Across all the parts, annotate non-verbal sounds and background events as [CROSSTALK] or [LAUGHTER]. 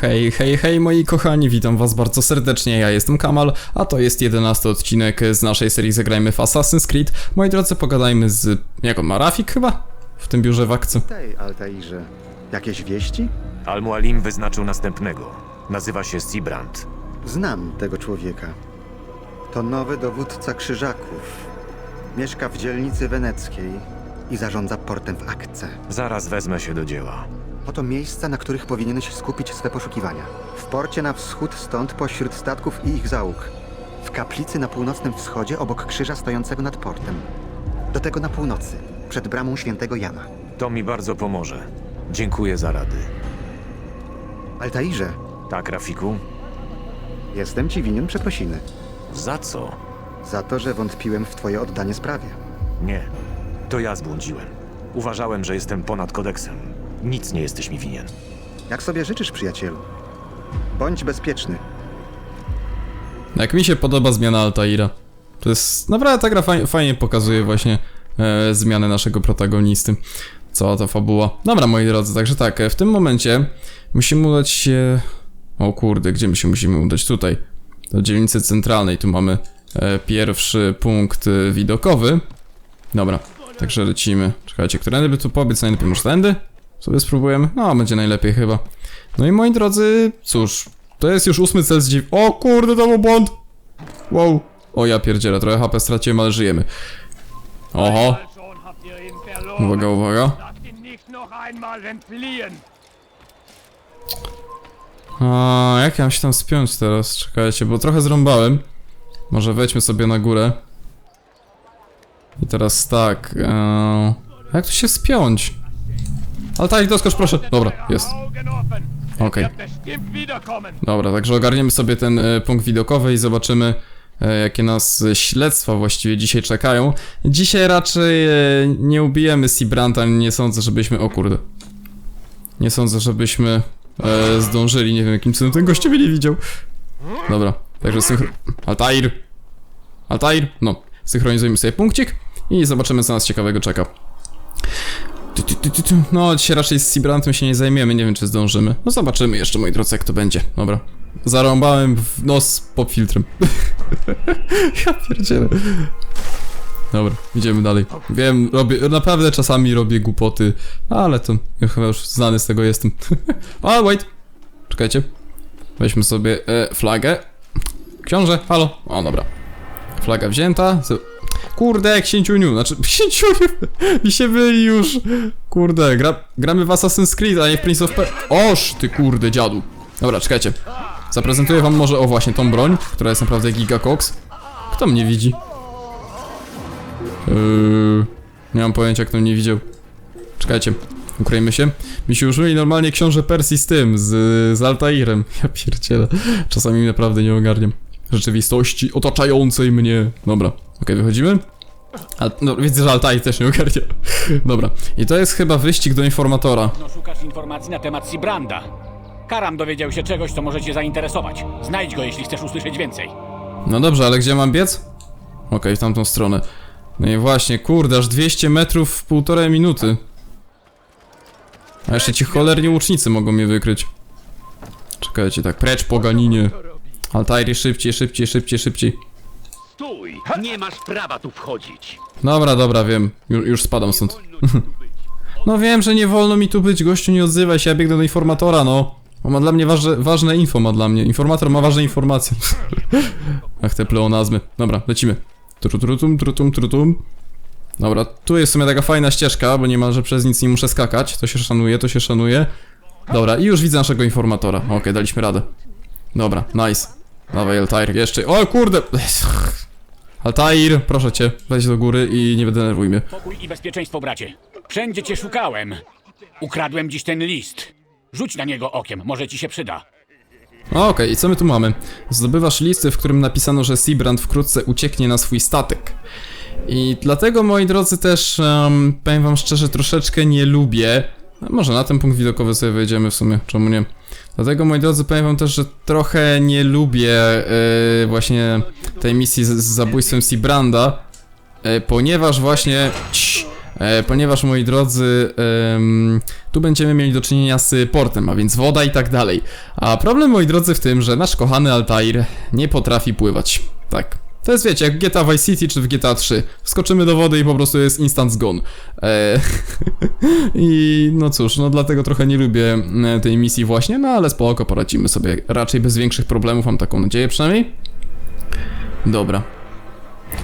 Hej, hej, hej moi kochani, witam was bardzo serdecznie, ja jestem Kamal, a to jest jedenasty odcinek z naszej serii Zagrajmy w Assassin's Creed. Moi drodzy, pogadajmy z... jak on ma? Rafik chyba? W tym biurze w akcji. Tej, Altairze. Jakieś wieści? Al-Mualim wyznaczył następnego. Nazywa się Sibrand. Znam tego człowieka. To nowy dowódca krzyżaków. Mieszka w dzielnicy weneckiej i zarządza portem w Akce. Zaraz wezmę się do dzieła. Oto miejsca, na których powinieneś skupić swe poszukiwania. W porcie na wschód stąd pośród statków i ich załóg. W kaplicy na północnym wschodzie obok krzyża stojącego nad portem. Do tego na północy, przed bramą świętego Jana. To mi bardzo pomoże. Dziękuję za rady. Altairze, Tak, Rafiku? jestem ci winien przeprosiny. Za co? Za to, że wątpiłem w twoje oddanie sprawie. Nie. To ja zbłądziłem. Uważałem, że jestem ponad kodeksem. Nic nie jesteś mi winien. Jak sobie życzysz, przyjacielu? Bądź bezpieczny. Jak mi się podoba zmiana Altaira. To jest... naprawdę ta gra faj, fajnie pokazuje właśnie e, zmianę naszego protagonisty. Cała ta fabuła. Dobra, moi drodzy, także tak, e, w tym momencie musimy udać się... O kurde, gdzie my się musimy udać? Tutaj. Do dzielnicy centralnej, tu mamy e, pierwszy punkt e, widokowy. Dobra, także lecimy. Czekajcie, którędy by tu pobiec? Najlepiej może tędy? Sobie spróbujemy? No, będzie najlepiej chyba. No i moi drodzy, cóż, to jest już ósmy cel z dziew... O kurde, to był błąd! Wow. O ja pierdzielę, trochę HP straciłem, ale żyjemy. Oho, uwaga, uwaga. A, jak ja mam się tam spiąć teraz? Czekajcie, bo trochę zrąbałem. Może wejdźmy sobie na górę. I teraz tak, e... Jak tu się spiąć? Ale tak, proszę. Dobra, jest. Okej. Dobra, także ogarniemy sobie ten e, punkt widokowy i zobaczymy, e, jakie nas śledztwa właściwie dzisiaj czekają. Dzisiaj raczej e, nie ubijemy Sibranta, nie sądzę, żebyśmy... O kurde. Nie sądzę, żebyśmy e, zdążyli, nie wiem jakim cudem ten goście mnie nie widział. Dobra, także synchro... Altair! Altair! No, synchronizujemy sobie punkcik i zobaczymy, co nas ciekawego czeka. No, dzisiaj raczej z Sibrantem się nie zajmiemy, nie wiem czy zdążymy. No zobaczymy jeszcze, moi drodzy, jak to będzie. Dobra. Zarąbałem w nos pod filtrem. [LAUGHS] ja pierdzielę. Dobra, idziemy dalej. Wiem, robię, naprawdę czasami robię głupoty, ale to ja chyba już znany z tego jestem. [LAUGHS] o, wait! Czekajcie. Weźmy sobie e, flagę. Książę, halo. O, dobra. Flaga wzięta. Kurde, księciuniu, znaczy [LAUGHS] księciuniu, mi się byli już. Kurde, gra, gramy w Assassin's Creed, a nie w Prince of Per... Oż, ty kurde, dziadu. Dobra, czekajcie. Zaprezentuję wam może, o właśnie, tą broń, która jest naprawdę gigacox. Kto mnie widzi? Yy, nie mam pojęcia, kto mnie widział. Czekajcie, ukryjmy się. Mi się użyli normalnie książę Persji z tym, z, z Altairem. [LAUGHS] Ja pierdzielę. Czasami naprawdę nie ogarniam rzeczywistości otaczającej mnie. Dobra, okej, wychodzimy. A, no, widzę, że Altair też nie ogarnia. Dobra, i to jest chyba wyścig do informatora. No szukasz informacji na temat Sibranda. Karam dowiedział się czegoś, co może cię zainteresować. Znajdź go, jeśli chcesz usłyszeć więcej. No dobrze, ale gdzie mam biec? Okej, w tamtą stronę. No i właśnie, kurde, aż 200 metrów w półtorej minuty. A jeszcze ci cholerni łucznicy mogą mnie wykryć. Czekajcie, tak, precz poganinie. Altairi, szybciej, szybciej, szybciej, szybciej. Stój! Nie masz prawa tu wchodzić. Dobra, dobra, wiem. Ju, już spadam stąd. [LAUGHS] no wiem, że nie wolno mi tu być, gościu, nie odzywaj się, ja biegnę do informatora, no. On ma dla mnie ważne, ważne info, ma dla mnie. Informator ma ważne informacje. [LAUGHS] Ach, te pleonazmy. Dobra, lecimy. Trutum, trutum, trutum. Dobra, tu jest w sumie taka fajna ścieżka, bo niemalże przez nic nie muszę skakać. To się szanuje, to się szanuje. Dobra, i już widzę naszego informatora. Okej, daliśmy radę. Dobra, nice. Dawaj, Altair, jeszcze. O kurde! Altair, proszę cię, weź do góry i nie denerwuj mnie. Pokój i bezpieczeństwo, bracie. Wszędzie cię szukałem. Ukradłem dziś ten list. Rzuć na niego okiem, może ci się przyda. Okej, i co my tu mamy? Zdobywasz listy, w którym napisano, że Sibrand wkrótce ucieknie na swój statek. I dlatego, moi drodzy, też um, powiem wam szczerze, troszeczkę nie lubię. A Może na ten punkt widokowy sobie wejdziemy w sumie, czemu nie? Dlatego, moi drodzy, powiem wam też, że trochę nie lubię yy, właśnie tej misji z, z zabójstwem Sibranda, yy, ponieważ właśnie... Cii, e, ponieważ moi drodzy, tu będziemy mieli do czynienia z portem, a więc woda i tak dalej. A problem, moi drodzy, w tym, że nasz kochany Altair nie potrafi pływać. Tak. To jest, wiecie, jak GTA Vice City czy w GTA 3. Wskoczymy do wody i po prostu jest instant zgon. E, [LAUGHS] I no cóż, no dlatego trochę nie lubię e, tej misji właśnie, no ale spoko, poradzimy sobie raczej bez większych problemów, mam taką nadzieję przynajmniej. Dobra.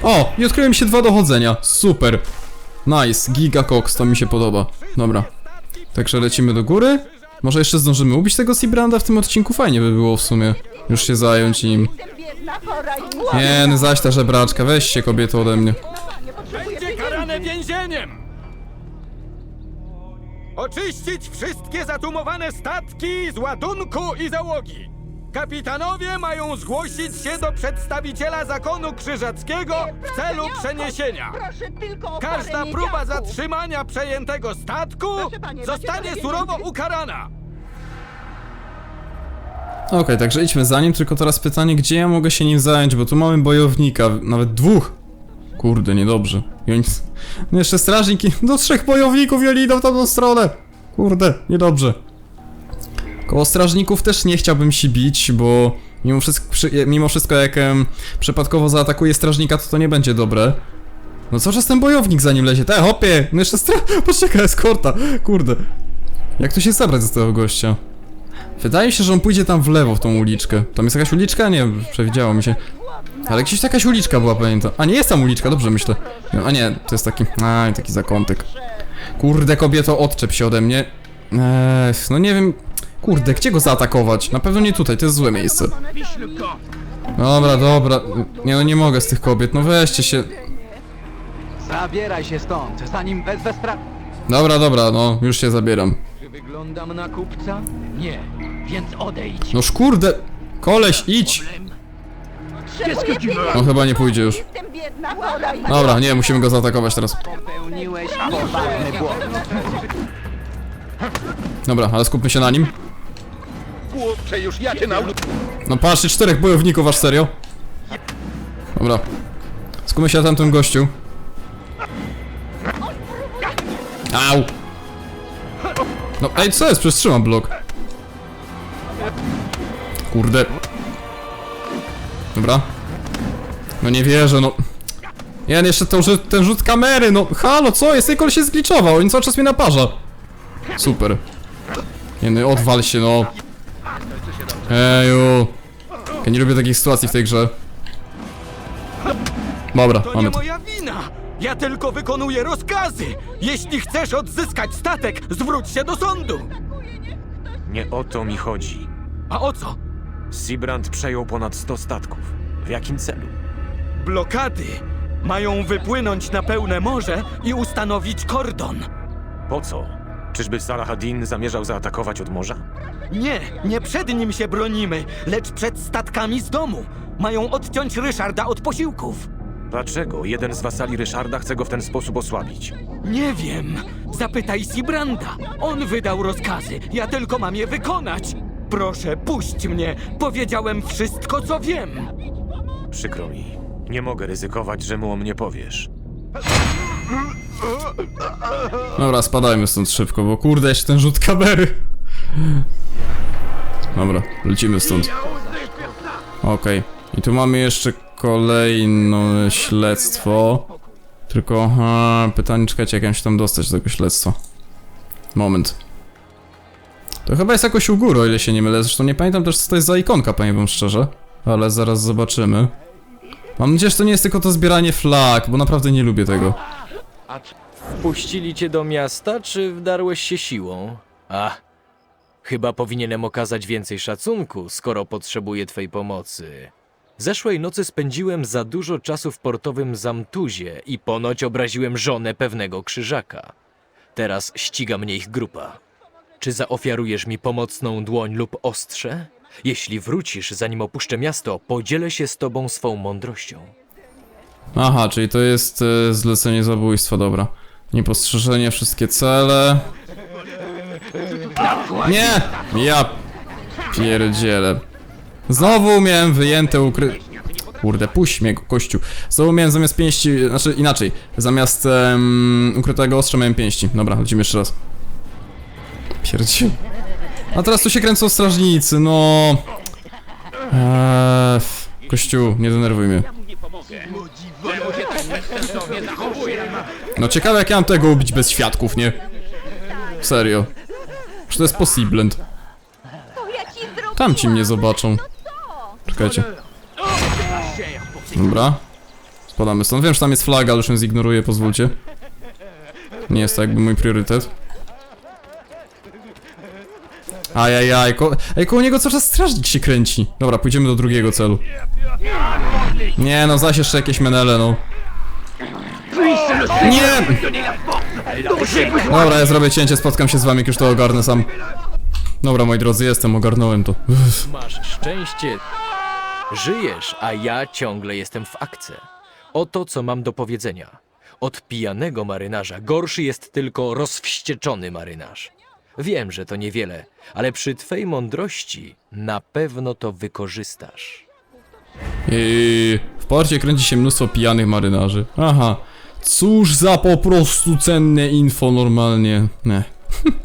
O, i odkryłem się dwa dochodzenia, super. Nice, giga cox, to mi się podoba. Dobra. Także lecimy do góry. Może jeszcze zdążymy ubić tego Seabranda w tym odcinku? Fajnie by było w sumie. Już się zająć nim. Nie, no zaś ta żebraczka, weź się kobieto ode mnie. Będzie karane więzieniem! Oczyścić wszystkie zatumowane statki z ładunku i załogi. Kapitanowie mają zgłosić się do przedstawiciela zakonu krzyżackiego w celu przeniesienia. Proszę tylko o Każda próba zatrzymania przejętego statku Proszę panie, zostanie surowo ukarana. Okej, także idźmy za nim, tylko teraz pytanie, gdzie ja mogę się nim zająć, bo tu mamy bojownika, nawet dwóch. Kurde, niedobrze. I oni... No jeszcze strażniki, do trzech bojowników i oni idą w tamtą stronę. Kurde, niedobrze. Koło strażników też nie chciałbym się bić, bo mimo wszystko, mimo wszystko jak przypadkowo zaatakuje strażnika, to to nie będzie dobre. No co czas ten bojownik za nim lezie? Te, hopie! No jeszcze stra... [LAUGHS] Poczekaj, eskorta! Kurde. Jak tu się zabrać z tego gościa? Wydaje mi się, że on pójdzie tam w lewo, w tą uliczkę. Tam jest jakaś uliczka? Nie, przewidziało mi się. Ale gdzieś jakaś uliczka była, pamiętam. A nie jest tam uliczka, dobrze myślę. A nie, to jest taki. A, taki zakątek. Kurde, kobieto, odczep się ode mnie. Eee, no nie wiem. Kurde, gdzie go zaatakować? Na pewno nie tutaj, to jest złe miejsce. Dobra, dobra. Nie no, nie mogę z tych kobiet, no weźcie się. Zabieraj się stąd, zanim wezwę spra... Dobra, dobra, no, już się zabieram. Czy wyglądam na kupca? Nie, więc odejdź. Noż kurde! Koleś, idź! No chyba nie pójdzie już. Jestem biedna, chora i... Dobra, nie, musimy go zaatakować teraz. Popełniłeś poważny błąd. Dobra, ale skupmy się na nim. Chłopcze, już ja cię nauczę. No patrzcie, czterech bojowników, aż serio? Dobra. Skupmy się na tamtym gościu. Au! No, ej, co jest? Przecież trzymam blok. Kurde. Dobra. No nie wierzę, no. Jeden jeszcze ten rzut, ten rzut kamery, no halo, co jest? Koleś się zgliczował, on cały czas mnie naparza. Super. Nie no, odwal się, no. Eju. Ja nie lubię takich sytuacji w tej grze. Dobra, To nie mamy to. moja wina! Ja tylko wykonuję rozkazy! Jeśli chcesz odzyskać statek, zwróć się do sądu! Nie o to mi chodzi. A o co? Seabrand przejął ponad 100 statków. W jakim celu? Blokady mają wypłynąć na pełne morze i ustanowić kordon. Po co? Czyżby Salah ad-Din zamierzał zaatakować od morza? Nie, nie przed nim się bronimy, lecz przed statkami z domu. Mają odciąć Ryszarda od posiłków. Dlaczego jeden z wasali Ryszarda chce go w ten sposób osłabić? Nie wiem. Zapytaj Sibranda. On wydał rozkazy. Ja tylko mam je wykonać. Proszę, puść mnie. Powiedziałem wszystko, co wiem. Przykro mi. Nie mogę ryzykować, że mu o mnie powiesz. Dobra, spadajmy stąd szybko, bo kurde, jeszcze ten rzut kamery. Dobra, lecimy stąd. Okej. I tu mamy jeszcze kolejne śledztwo. Tylko, aha, pytanie, czekajcie, jak ja mam się tam dostać do tego śledztwa. Moment. To chyba jest jakoś u góry, o ile się nie mylę. Zresztą nie pamiętam też, co to jest za ikonka, powiem wam szczerze. Ale zaraz zobaczymy. Mam nadzieję, że to nie jest tylko to zbieranie flag, bo naprawdę nie lubię tego. Puścili cię do miasta, czy wdarłeś się siłą? A, chyba powinienem okazać więcej szacunku, skoro potrzebuję twej pomocy. Zeszłej nocy spędziłem za dużo czasu w portowym Zamtuzie i ponoć obraziłem żonę pewnego krzyżaka. Teraz ściga mnie ich grupa. Czy zaofiarujesz mi pomocną dłoń lub ostrze? Jeśli wrócisz, zanim opuszczę miasto, podzielę się z tobą swą mądrością. Aha, czyli to jest e, zlecenie zabójstwa, dobra. Niepostrzeżenie, wszystkie cele. Nie! Ja pierdzielę. Znowu miałem wyjęte ukry... Kurde, puść mnie, kościół. Znowu miałem zamiast pięści, znaczy inaczej. Zamiast ukrytego ostrza miałem pięści. Dobra, lecimy jeszcze raz. Pierdzie. A teraz tu się kręcą strażnicy, no. Eee, kościół, nie denerwuj mnie. No ciekawe jak ja mam tego ubić bez świadków, nie? Serio. Czy to jest zrobiłam. Tam ci mnie zobaczą. Czekajcie. Dobra. Spadamy stąd. Wiem, że tam jest flaga, ale już ją zignoruję, pozwólcie. Nie jest to jakby mój priorytet. Ajajaj, ko Ej, koło niego cały czas strażnik się kręci. Dobra, pójdziemy do drugiego celu. Nie no, zaś jeszcze jakieś menele, no. Nie! Dobra, ja zrobię cięcie, spotkam się z wami, jak już to ogarnę sam. Dobra, moi drodzy, jestem, ogarnąłem to. Masz szczęście. Żyjesz, a ja ciągle jestem w akce. Oto co mam do powiedzenia. Od pijanego marynarza gorszy jest tylko rozwścieczony marynarz. Wiem, że to niewiele, ale przy twej mądrości na pewno to wykorzystasz. I w porcie kręci się mnóstwo pijanych marynarzy. Aha. Cóż za po prostu cenne info normalnie. Nie.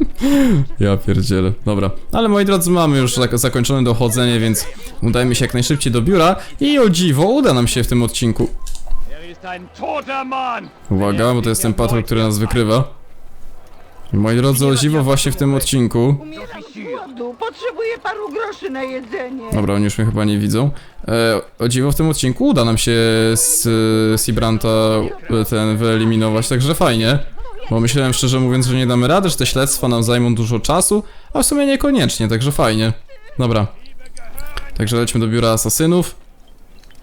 [LAUGHS] ja pierdzielę. Dobra. Ale moi drodzy, mamy już zak- zakończone dochodzenie, więc udajmy się jak najszybciej do biura i o dziwo uda nam się w tym odcinku. Uwaga, bo to jest ten patrol, który nas wykrywa. Moi drodzy, o dziwo właśnie w tym odcinku Umieram z głodu. Potrzebuję paru groszy na jedzenie. Dobra, oni już mnie chyba nie widzą. E, o dziwo w tym odcinku uda nam się z e, Sibranta e, ten wyeliminować, także fajnie. Bo myślałem szczerze mówiąc, że nie damy rady, że te śledztwa nam zajmą dużo czasu, a w sumie niekoniecznie, także fajnie. Dobra. Także lecimy do biura asasynów.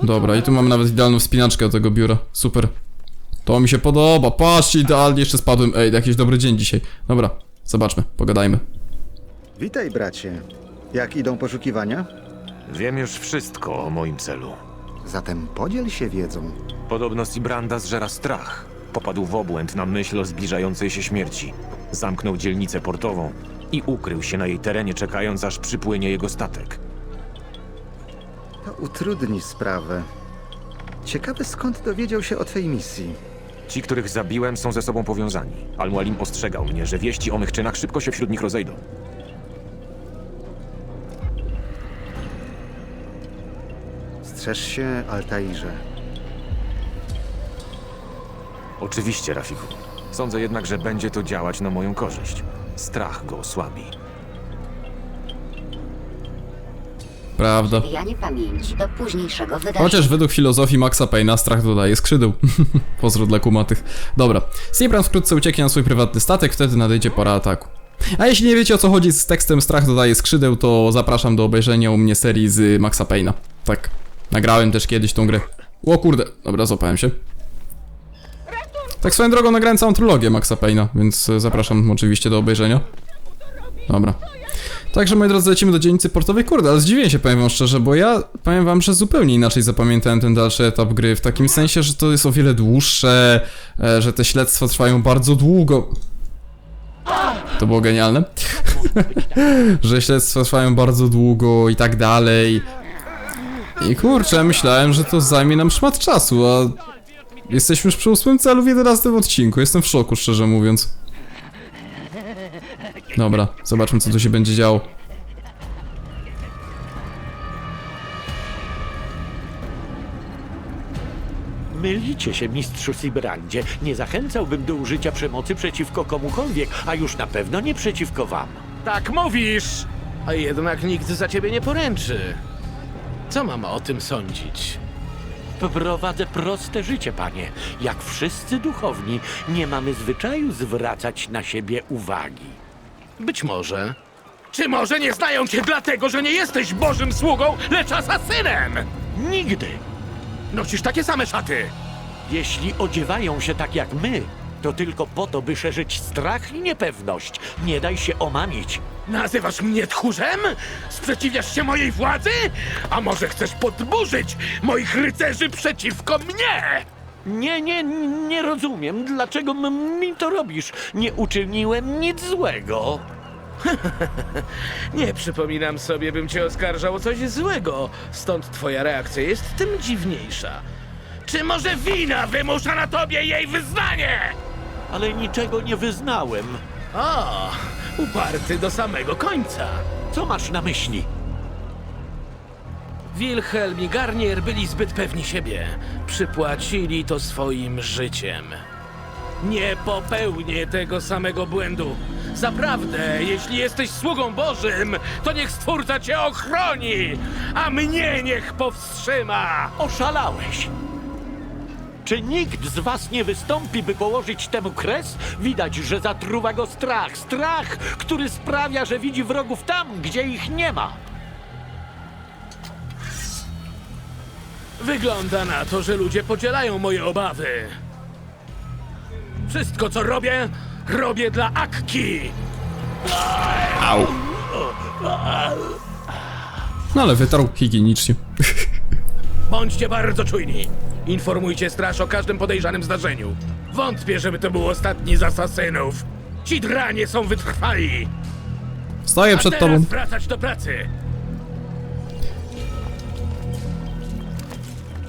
Dobra, i tu mamy nawet idealną wspinaczkę do tego biura. Super. To mi się podoba. Patrzcie, idealnie jeszcze spadłem. Ej, jakiś dobry dzień dzisiaj. Dobra, zobaczmy, pogadajmy. Witaj, bracie. Jak idą poszukiwania? Wiem już wszystko o moim celu. Zatem podziel się wiedzą. Podobno Sibranda zżera strach. Popadł w obłęd na myśl o zbliżającej się śmierci. Zamknął dzielnicę portową i ukrył się na jej terenie, czekając aż przypłynie jego statek. To utrudni sprawę. Ciekawe skąd dowiedział się o twej misji. Ci, których zabiłem, są ze sobą powiązani. Al-Mualim ostrzegał mnie, że wieści o mych czynach szybko się wśród nich rozejdą. Strzeż się, Altairze. Oczywiście, Rafiku. Sądzę jednak, że będzie to działać na moją korzyść. Strach go osłabi. Prawda. Pamięci do późniejszego wydarzenia. Chociaż według filozofii Maxa Payne'a strach dodaje skrzydeł. [LAUGHS] Pozdro dla kumatych. Dobra. Seabran wkrótce ucieknie na swój prywatny statek, wtedy nadejdzie pora ataku. A jeśli nie wiecie o co chodzi z tekstem strach dodaje skrzydeł, to zapraszam do obejrzenia u mnie serii z Maxa Payne'a. Tak. Nagrałem też kiedyś tą grę. O kurde, dobra, złapałem się. Tak swoją drogą nagrałem całą trylogię Maxa Payne'a, więc zapraszam oczywiście do obejrzenia. Dobra. Także moi drodzy, lecimy do dzielnicy portowej. Kurde, ale zdziwiłem się, powiem wam szczerze, bo ja powiem wam, że zupełnie inaczej zapamiętałem ten dalszy etap gry, w takim sensie, że to jest o wiele dłuższe, e, że te śledztwa trwają bardzo długo. To było genialne. [LAUGHS] że śledztwa trwają bardzo długo i tak dalej. I kurczę, myślałem, że to zajmie nam szmat czasu, a jesteśmy już przy ósmym celu w 11 odcinku. Jestem w szoku, szczerze mówiąc. Dobra, zobaczmy co tu się będzie działo. Mylicie się, mistrzu Sibrandzie. Nie zachęcałbym do użycia przemocy przeciwko komukolwiek, a już na pewno nie przeciwko wam. Tak mówisz! A jednak nikt za ciebie nie poręczy. Co mam o tym sądzić? Prowadzę proste życie, panie. Jak wszyscy duchowni, nie mamy zwyczaju zwracać na siebie uwagi. Być może. Czy może nie znają cię dlatego, że nie jesteś bożym sługą, lecz asasynem? Nigdy. Nosisz takie same szaty. Jeśli odziewają się tak jak my, to tylko po to, by szerzyć strach i niepewność. Nie daj się omamić. Nazywasz mnie tchórzem? Sprzeciwiasz się mojej władzy? A może chcesz podburzyć moich rycerzy przeciwko mnie? Nie, nie, nie rozumiem, dlaczego mi to robisz. Nie uczyniłem nic złego. [LAUGHS] Nie przypominam sobie, bym cię oskarżał o coś złego, stąd twoja reakcja jest tym dziwniejsza. Czy może wina wymusza na tobie jej wyznanie? Ale niczego nie wyznałem. O, uparty do samego końca. Co masz na myśli? Wilhelm i Garnier byli zbyt pewni siebie. Przypłacili to swoim życiem. Nie popełnię tego samego błędu. Zaprawdę, jeśli jesteś sługą Bożym, to niech Stwórca cię ochroni, a mnie niech powstrzyma. Oszalałeś! Czy nikt z was nie wystąpi, by położyć temu kres? Widać, że zatruwa go strach. Strach, który sprawia, że widzi wrogów tam, gdzie ich nie ma. Wygląda na to, że ludzie podzielają moje obawy. Wszystko, co robię, robię dla Akki. Au. No ale wytarł higienicznie. Bądźcie bardzo czujni. Informujcie straż o każdym podejrzanym zdarzeniu. Wątpię, żeby to był ostatni z asasynów. Ci dranie są wytrwali. Stoję A przed teraz tobą. wracać do pracy.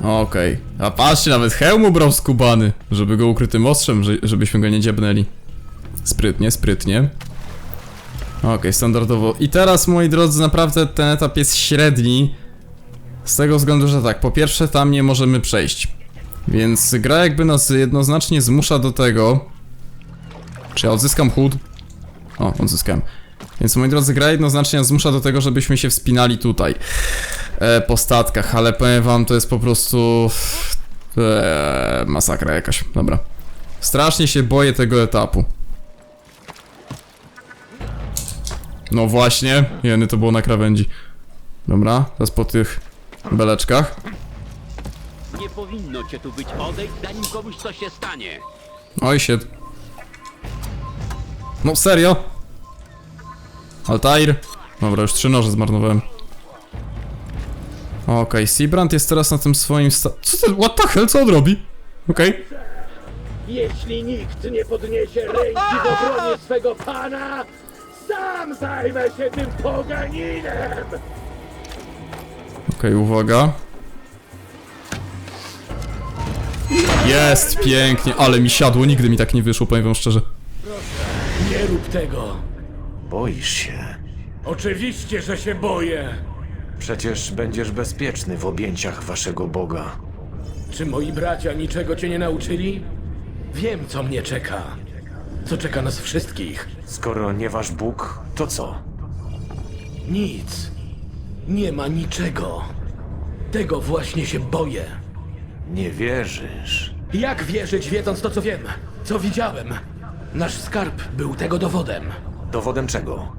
Okej. A patrzcie, nawet hełm ubrał skubany, żeby go ukrytym ostrzem, że- żebyśmy go nie dziebnęli. Sprytnie, sprytnie. Okej, standardowo. I teraz, moi drodzy, naprawdę ten etap jest średni. Z tego względu, że tak, po pierwsze tam nie możemy przejść. Więc gra jakby nas jednoznacznie zmusza do tego... Czy ja odzyskam chód? O, odzyskałem. Więc moi drodzy, gra jednoznacznie nas zmusza do tego, żebyśmy się wspinali tutaj po statkach, ale powiem wam, to jest po prostu e, masakra jakaś. Dobra. Strasznie się boję tego etapu. No właśnie, jeny to było na krawędzi. Dobra, teraz po tych beleczkach. Nie powinno cię tu być. Odejdź, zanim komuś coś się stanie. Oj się. No serio? Altair? Dobra, już trzy noże zmarnowałem. Okej, Seabrand jest teraz na tym swoim sta... Co ten... What the hell? Co on robi? Okej. Jeśli nikt nie podniesie ręki w obronie swego pana, sam zajmę się tym poganinem! Okej, uwaga. Jest, pięknie, ale mi siadło, nigdy mi tak nie wyszło, powiem wam szczerze. Nie rób tego. Boisz się. Oczywiście, że się boję. Przecież będziesz bezpieczny w objęciach waszego Boga. Czy moi bracia niczego cię nie nauczyli? Wiem, co mnie czeka. Co czeka nas wszystkich. Skoro nie wasz Bóg, to co? Nic. Nie ma niczego. Tego właśnie się boję. Nie wierzysz. Jak wierzyć, wiedząc to, co wiem, co widziałem? Nasz skarb był tego dowodem. Dowodem czego?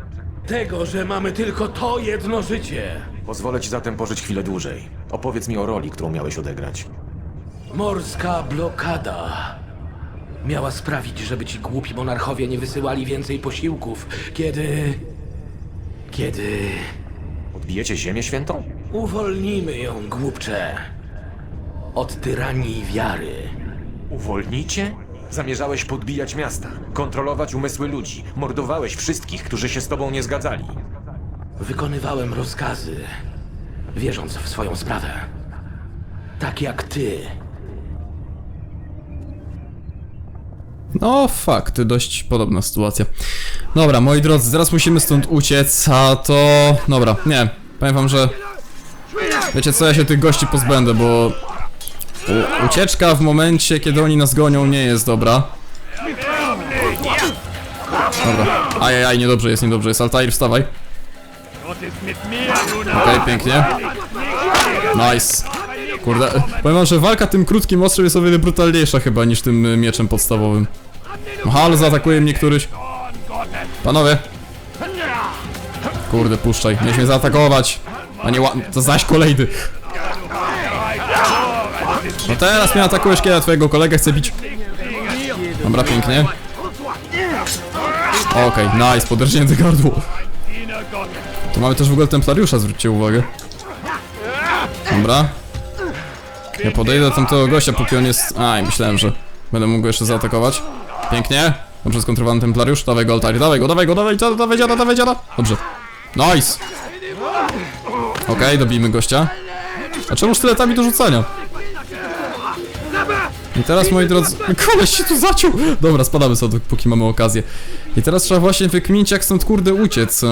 Tego, że mamy tylko to jedno życie. Pozwolę ci zatem pożyć chwilę dłużej. Opowiedz mi o roli, którą miałeś odegrać. Morska blokada. Miała sprawić, żeby ci głupi monarchowie nie wysyłali więcej posiłków, kiedy. Kiedy. Odbijecie Ziemię Świętą? Uwolnimy ją, głupcze. Od tyranii wiary. Uwolnicie? Zamierzałeś podbijać miasta, kontrolować umysły ludzi, mordowałeś wszystkich, którzy się z tobą nie zgadzali. Wykonywałem rozkazy, wierząc w swoją sprawę. Tak jak ty. No, fakt, dość podobna sytuacja. Dobra, moi drodzy, zaraz musimy stąd uciec, a to... Dobra, nie, powiem wam, że... Wiecie co, ja się tych gości pozbędę, bo... U ucieczka w momencie, kiedy oni nas gonią, nie jest dobra. Dobra, ajajaj, niedobrze jest, niedobrze jest. Altair, wstawaj. Okej, pięknie. Nice. Kurde, powiem wam, że walka tym krótkim ostrzem jest o wiele brutalniejsza chyba niż tym y, mieczem podstawowym. Aha, zaatakuje mnie któryś. Panowie. Kurde, puszczaj. Miałeś mnie zaatakować. A nie ła... To zaś kolejny. No teraz mnie atakujesz, kiedy ja twojego kolegę chcę bić. Dobra, pięknie. Okej, nice, poderżnięte gardło. Mamy też w ogóle Templariusza, zwróćcie uwagę. Dobra. Ja podejdę do tamtego gościa, póki on jest... Aj, myślałem, że będę mógł go jeszcze zaatakować. Pięknie. Dobrze, skontrolowany templariusz. Dawaj go, Altair, dawaj go, dawaj go, dawaj, dziada, dawaj dziada, dawaj dziada. Dobrze. Nice. Okej, dobijmy gościa. A czemu sztyletami do rzucania? I teraz, moi drodzy... [LAUGHS] Koleś się tu zaciął! Dobra, spadamy sobie, póki mamy okazję. I teraz trzeba właśnie wykminić, jak stąd kurde uciec.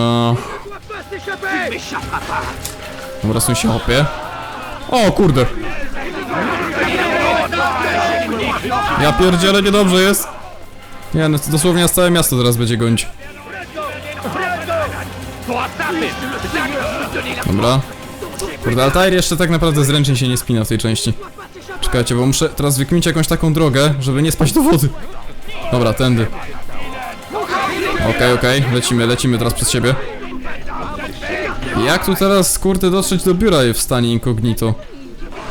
Dobra, są się hopie. O kurde! Ja pierdzielę, niedobrze jest. Nie, no dosłownie całe miasto teraz będzie gonić. Dobra. Kurde, Altair jeszcze tak naprawdę zręcznie się nie spina w tej części. Czekajcie, bo muszę teraz wykminić jakąś taką drogę, żeby nie spaść do wody. Dobra, tędy. Okej, okej, lecimy, lecimy teraz przez siebie. Jak tu teraz, kurde, dotrzeć do biura w stanie incognito?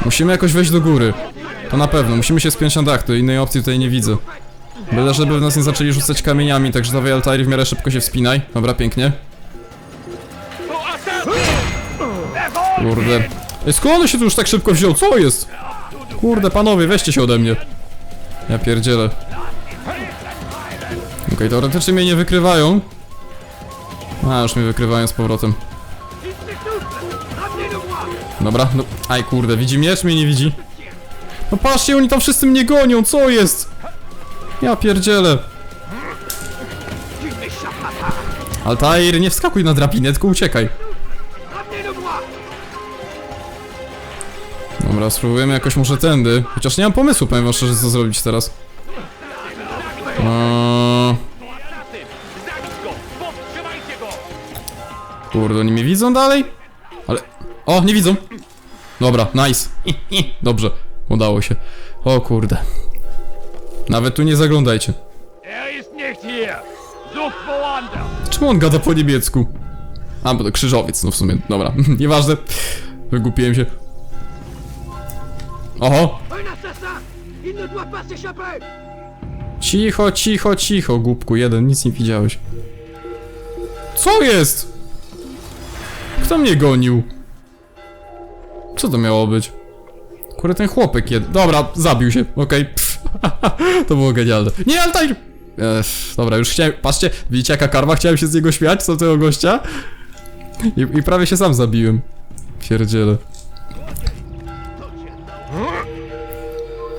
Musimy jakoś wejść do góry. To na pewno, musimy się spiąć na dach, to innej opcji tutaj nie widzę. Byle, żeby w nas nie zaczęli rzucać kamieniami, także dawaj Altair w miarę szybko się wspinaj. Dobra, pięknie. Kurde. Ej, skąd on się tu już tak szybko wziął? Co jest? Kurde, panowie, weźcie się ode mnie. Ja pierdzielę. Okej, teoretycznie mnie nie wykrywają. A, już mnie wykrywają z powrotem. Dobra, no... Aj, kurde, widzi mnie, czy mnie nie widzi? No patrzcie, oni tam wszyscy mnie gonią, co jest? Ja pierdzielę. Altair, nie wskakuj na drabinę, tylko uciekaj. Dobra, spróbujemy jakoś może tędy. Chociaż nie mam pomysłu, powiem wam szczerze, co zrobić teraz. Eee... Kurde, oni mnie widzą dalej? Ale... O, nie widzą! Dobra, nice. Dobrze, udało się. O kurde. Nawet tu nie zaglądajcie. Czemu on gada po niemiecku? A, bo to krzyżowiec, no w sumie, dobra, [LAUGHS] nieważne. Wygłupiłem się. Oho! Cicho, cicho, cicho, głupku jeden, nic nie widziałeś. Co jest? Kto mnie gonił? Co to miało być? Kurde, ten chłopek jed... Dobra, zabił się, okej. pff. [LAUGHS] to było genialne. Nie, Altair! Ech, dobra, już chciałem... Patrzcie, widzicie jaka karma? Chciałem się z niego śmiać, co tego gościa? I, I prawie się sam zabiłem. Pierdziele.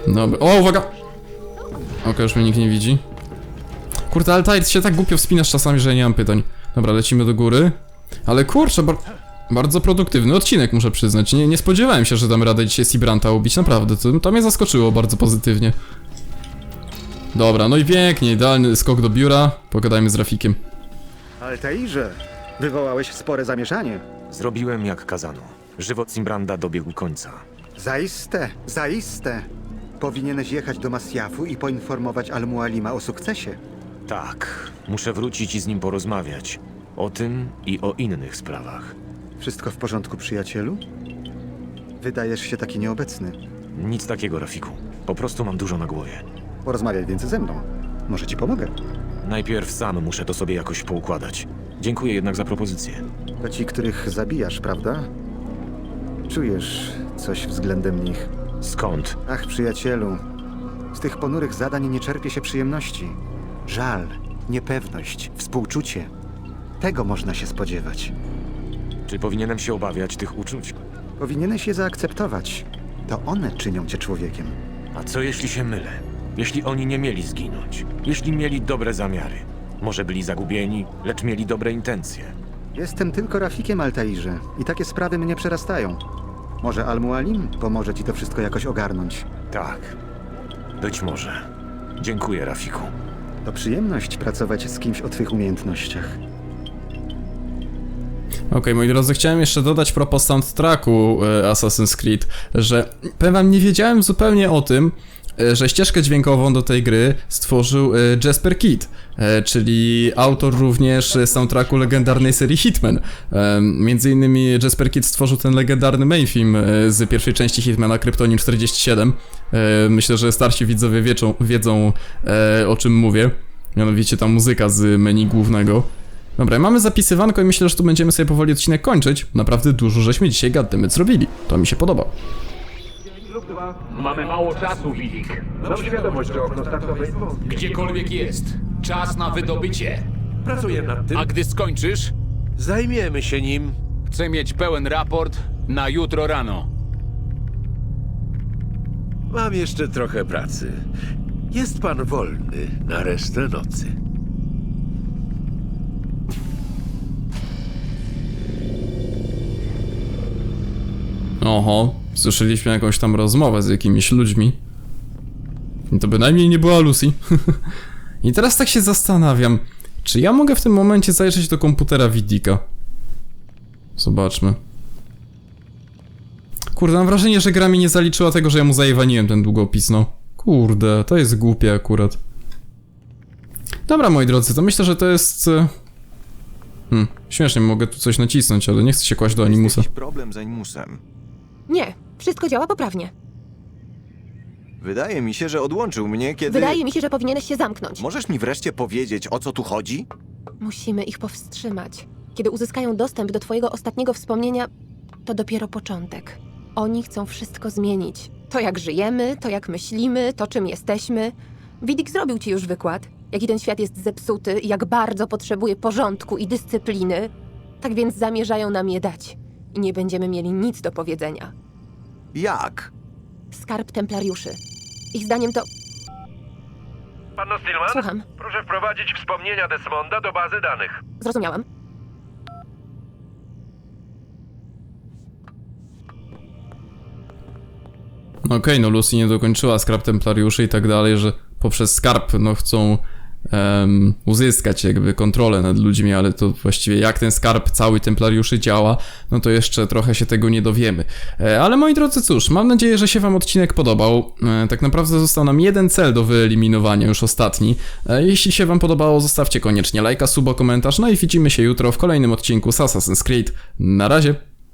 Dobra, o, uwaga! Okej, już mnie nikt nie widzi. Kurde, Altair, się tak głupio wspinasz czasami, że nie mam pytań. Dobra, lecimy do góry. Ale kurczę, bar bardzo produktywny odcinek, muszę przyznać. Nie, nie spodziewałem się, że dam radę dzisiaj Sibranta ubić, naprawdę. To, to mnie zaskoczyło bardzo pozytywnie. Dobra, no i pięknie, idealny skok do biura. Pogadajmy z Rafikiem. Altairze, wywołałeś spore zamieszanie. Zrobiłem jak kazano. Żywot Simbranda dobiegł końca. Zaiste, zaiste. Powinieneś jechać do Masjafu i poinformować Al-Mualima o sukcesie. Tak, muszę wrócić i z nim porozmawiać. O tym i o innych sprawach. Wszystko w porządku, przyjacielu? Wydajesz się taki nieobecny. Nic takiego, Rafiku. Po prostu mam dużo na głowie. Porozmawiaj więc ze mną. Może ci pomogę. Najpierw sam muszę to sobie jakoś poukładać. Dziękuję jednak za propozycję. To ci, których zabijasz, prawda? Czujesz coś względem nich. Skąd? Ach, przyjacielu, z tych ponurych zadań nie czerpie się przyjemności. Żal, niepewność, współczucie. Tego można się spodziewać. Czy powinienem się obawiać tych uczuć? Powinieneś je zaakceptować. To one czynią cię człowiekiem. A co jeśli się mylę? Jeśli oni nie mieli zginąć? Jeśli mieli dobre zamiary? Może byli zagubieni, lecz mieli dobre intencje? Jestem tylko Rafikiem Altairze i takie sprawy mnie przerastają. Może Al-Mualim pomoże ci to wszystko jakoś ogarnąć. Tak. Być może. Dziękuję, Rafiku. To przyjemność pracować z kimś o twych umiejętnościach. Okej, moi drodzy, chciałem jeszcze dodać propos soundtracku e, Assassin's Creed, że powiem wam, nie wiedziałem zupełnie o tym, e, że ścieżkę dźwiękową do tej gry stworzył e, Jasper Kidd, czyli autor również soundtracku legendarnej serii Hitman. Między innymi Jasper Kidd stworzył ten legendarny main film z pierwszej części Hitmana, Kryptonim 47. E, Myślę, że starsi widzowie wiedzą o czym mówię. Mianowicie ta muzyka z menu głównego. Dobra, mamy zapisywanko i myślę, że tu będziemy sobie powoli odcinek kończyć. Naprawdę dużo żeśmy dzisiaj gaddymy zrobili. To mi się podoba. Mamy mało czasu, Widik. Mam świadomość, że okno startowe jest wąskie. Gdziekolwiek jest. Czas na wydobycie. Pracuję nad tym. A gdy skończysz, Zajmiemy się nim. chcę mieć pełen raport na jutro rano. Mam jeszcze trochę pracy. Jest pan wolny na resztę nocy. Oho, słyszeliśmy jakąś tam rozmowę z jakimiś ludźmi. I to bynajmniej nie była Lucy. [LAUGHS] I teraz tak się zastanawiam, czy ja mogę w tym momencie zajrzeć do komputera Widika? Zobaczmy. Kurde, mam wrażenie, że gra mi nie zaliczyła tego, że ja mu zajewaniłem ten długopis, no. Kurde, to jest głupie akurat. Dobra, moi drodzy, to myślę, że to jest... e, Hmm, śmiesznie, mogę tu coś nacisnąć, ale nie chcę się kłaść do animusa. problem z Animusem. Nie, wszystko działa poprawnie. Wydaje mi się, że odłączył mnie, kiedy... Wydaje mi się, że powinieneś się zamknąć. Możesz mi wreszcie powiedzieć, o co tu chodzi? Musimy ich powstrzymać. Kiedy uzyskają dostęp do twojego ostatniego wspomnienia, to dopiero początek. Oni chcą wszystko zmienić. To jak żyjemy, to jak myślimy, to czym jesteśmy. Widik zrobił ci już wykład, jaki ten świat jest zepsuty i jak bardzo potrzebuje porządku i dyscypliny. Tak więc zamierzają nam je dać. I nie będziemy mieli nic do powiedzenia. Jak? Skarb templariuszy. Ich zdaniem to... Panno Stillman? Słucham. Proszę wprowadzić wspomnienia Desmonda do bazy danych. Zrozumiałam. Okej, no Lucy nie dokończyła skarb templariuszy i tak dalej, że poprzez skarb no chcą em, uzyskać jakby kontrolę nad ludźmi, ale to właściwie jak ten skarb cały templariuszy działa, no to jeszcze trochę się tego nie dowiemy. E, ale moi drodzy, cóż, mam nadzieję, że się wam odcinek podobał. E, tak naprawdę został nam jeden cel do wyeliminowania, już ostatni. E, jeśli się wam podobało, zostawcie koniecznie lajka, suba, komentarz, no i widzimy się jutro w kolejnym odcinku z Assassin's Creed. Na razie!